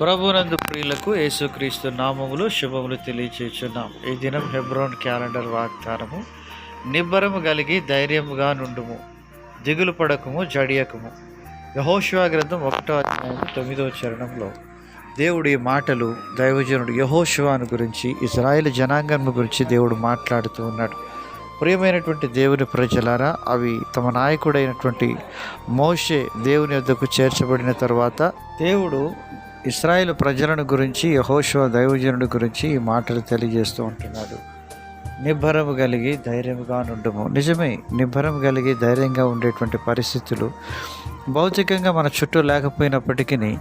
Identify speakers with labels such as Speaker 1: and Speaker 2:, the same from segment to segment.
Speaker 1: ప్రభునందు ప్రియులకు యేసుక్రీస్తు నామములు శుభములు తెలియచేస్తున్నాం ఈ దినం హెబ్రోన్ క్యాలెండర్ వాగ్దానము. నిబ్బరము కలిగి ధైర్యముగా నుండుము. దిగులు పడకము జడియకము. యహోశివా గ్రంథం ఒకటో అధ్యాయం తొమ్మిదవ చరణంలో దేవుడి మాటలు దైవజనుడు యహోశివాను గురించి ఇజ్రాయెల్ జనాంగం గురించి దేవుడు మాట్లాడుతూ ఉన్నాడు. ప్రియమైనటువంటి దేవుని ప్రజలారా అవి తమ నాయకుడైనటువంటి మోషే దేవుని వద్దకు చేర్చబడిన తర్వాత దేవుడు ఇస్రాయేల్ ప్రజలను గురించి యహోశివ దైవజనుడి గురించి ఈ మాటలు తెలియజేస్తూ ఉంటున్నాడు. నిబ్బరము కలిగి ధైర్యంగా ఉండము నిజమే నిబ్బరం కలిగి ధైర్యంగా ఉండేటువంటి పరిస్థితులు భౌతికంగా మన చుట్టూ లేకపోయినప్పటికీ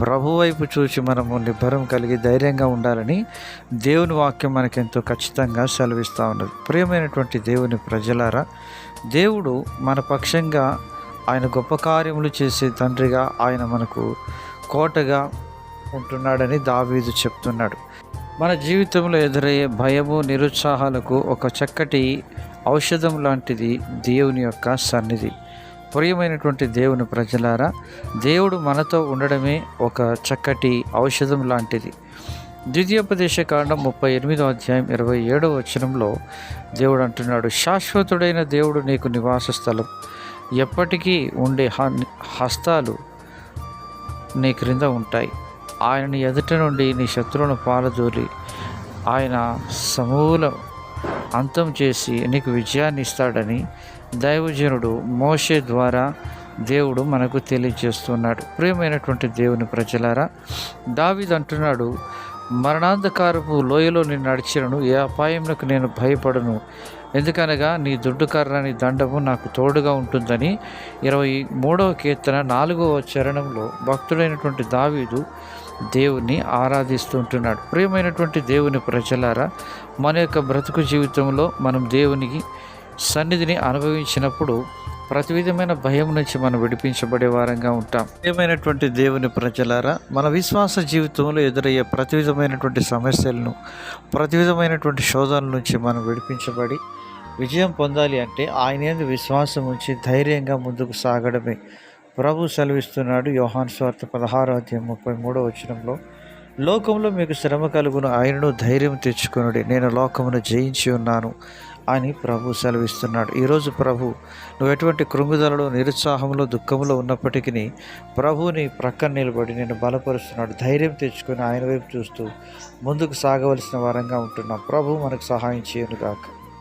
Speaker 1: ప్రభు వైపు చూసి మనము నిబ్బరం కలిగి ధైర్యంగా ఉండాలని దేవుని వాక్యం మనకెంతో ఖచ్చితంగా సెలవిస్తూ ఉన్నది. ప్రియమైనటువంటి దేవుని ప్రజలారా దేవుడు మన పక్షంగా ఆయన గొప్ప కార్యములు చేసే తండ్రిగా ఆయన మనకు కోటగా ఉంటున్నాడని దావీదు చెప్తున్నాడు. మన జీవితంలో ఎదురయ్యే భయము నిరుత్సాహాలకు ఒక చక్కటి ఔషధం లాంటిది దేవుని యొక్క సన్నిధి. ప్రియమైనటువంటి దేవుని ప్రజలారా దేవుడు మనతో ఉండడమే ఒక చక్కటి ఔషధం లాంటిది. ద్వితీయోపదేశ కాండం ముప్పై ఎనిమిదో అధ్యాయం ఇరవై ఏడవ వచనంలో దేవుడు అంటున్నాడు శాశ్వతుడైన దేవుడు నీకు నివాస స్థలం. ఎప్పటికీ ఉండే హ- హస్తాలు నీ క్రింద ఉంటాయి. ఆయన ఎదుట నుండి నీ శత్రువును పాలదూలి ఆయన సమూల అంతం చేసి నీకు విజయాన్ని ఇస్తాడని దైవజనుడు మోషే ద్వారా దేవుడు మనకు తెలియజేస్తున్నాడు. ప్రియమైనటువంటి దేవుని ప్రజలారా దావిద్ అంటున్నాడు మరణాంధకారపు లోయలో నేను నడిచినను ఏ అపాయములకు నేను భయపడను. ఎందుకనగా నీ దుడ్డుకర్ర కర్రని దండము నాకు తోడుగా ఉంటుందని ఇరవై మూడవ కీర్తన నాలుగవ చరణంలో భక్తుడైనటువంటి దావీదు దేవుని ఆరాధిస్తుంటున్నాడు. ప్రియమైనటువంటి దేవుని ప్రజలారా మన యొక్క బ్రతుకు జీవితంలో మనం దేవునికి సన్నిధిని అనుభవించినప్పుడు ప్రతి విధమైన భయం నుంచి మనం విడిపించబడే వారంగా ఉంటాం. ప్రియమైనటువంటి దేవుని ప్రజలారా మన విశ్వాస జీవితంలో ఎదురయ్యే ప్రతి విధమైనటువంటి సమస్యలను ప్రతి విధమైనటువంటి శోధనల నుంచి మనం విడిపించబడి విజయం పొందాలి అంటే ఆయన విశ్వాసం ఉంచి ధైర్యంగా ముందుకు సాగడమే. ప్రభు సెలవిస్తున్నాడు యోహాన్ స్వార్థ పదహారో అధ్యాయం ముప్పై మూడో వచనంలో లోకంలో మీకు శ్రమ కలుగును ఆయనను ధైర్యం తెచ్చుకునుడి. నేను లోకమును జయించి ఉన్నాను అని ప్రభు సెలవిస్తున్నాడు. ఈరోజు ప్రభు నువ్వు ఎటువంటి కృంగుదలలో నిరుత్సాహంలో దుఃఖంలో ఉన్నప్పటికీ ప్రభుని ప్రక్కన నిలబడి నేను బలపరుస్తున్నాడు. ధైర్యం తెచ్చుకొని ఆయన వైపు చూస్తూ ముందుకు సాగవలసిన వారంగా ఉంటున్నాం. ప్రభు మనకు సహాయం చేయను కాక